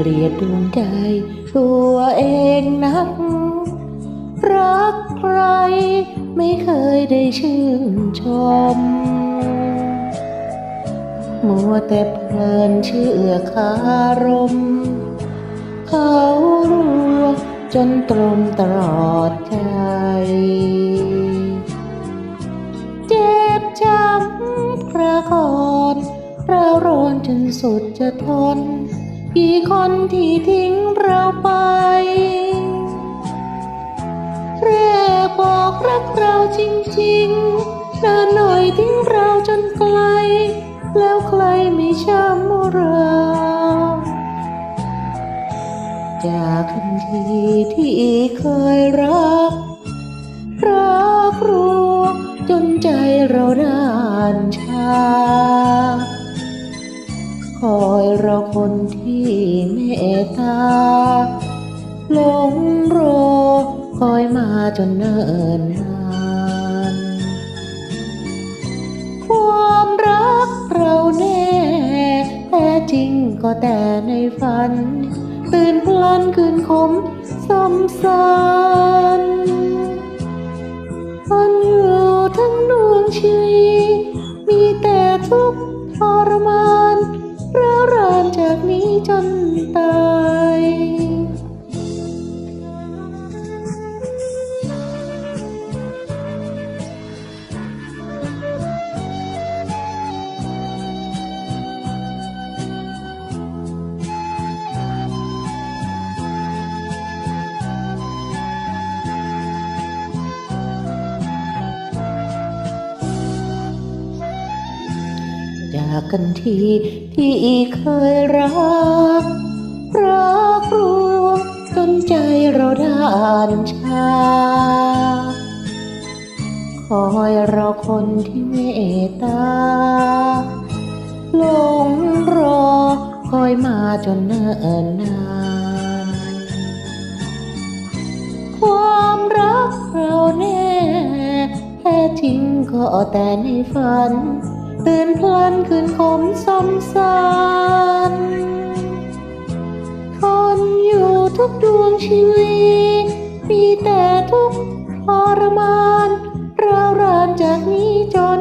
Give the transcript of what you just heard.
เกลียดดวงใจตัวเองนัก รักใครไม่เคยได้ชื่นชม มัวแต่เพลินเชื่อคารม เขารัวจนตรมตลอดใจ เจ็บช้ำกระกอนเราร้อนจนสุดจะทน กี่คนที่ทิ้งเราไปแรกบอกรักเราจริงๆนานหน่อยทิ้งเราจนไกล แล้วใครไม่ช้ำเราจากทันทีที่เคยรัก รักรัวจนใจเราด้านชา คอยรอคนที่เมตตาหลงรอคอยมาจนเนิ่นนานความรักเราแน่แท้จริงก็แต่ในฝัน ตื่นพลันคืนคมสมสารมันอยู่ทั้งดวงชีวิตมีแต่ทุกข์ทรมานร้าวรา จากกันทีที่เคยรัก รักรวจนใจเราด้านชา คอยรอคนที่เมตตาหลงรอคอยมาจนเนิ่นนานความรักเราแน่ แท้จริงก็แต่ในฝัน ตื่นพลันคืนขมสมสารทนอยู่ทุกดวงชีวิต มีแต่ทุกข์ทรมานร้าวรานจากนี้จน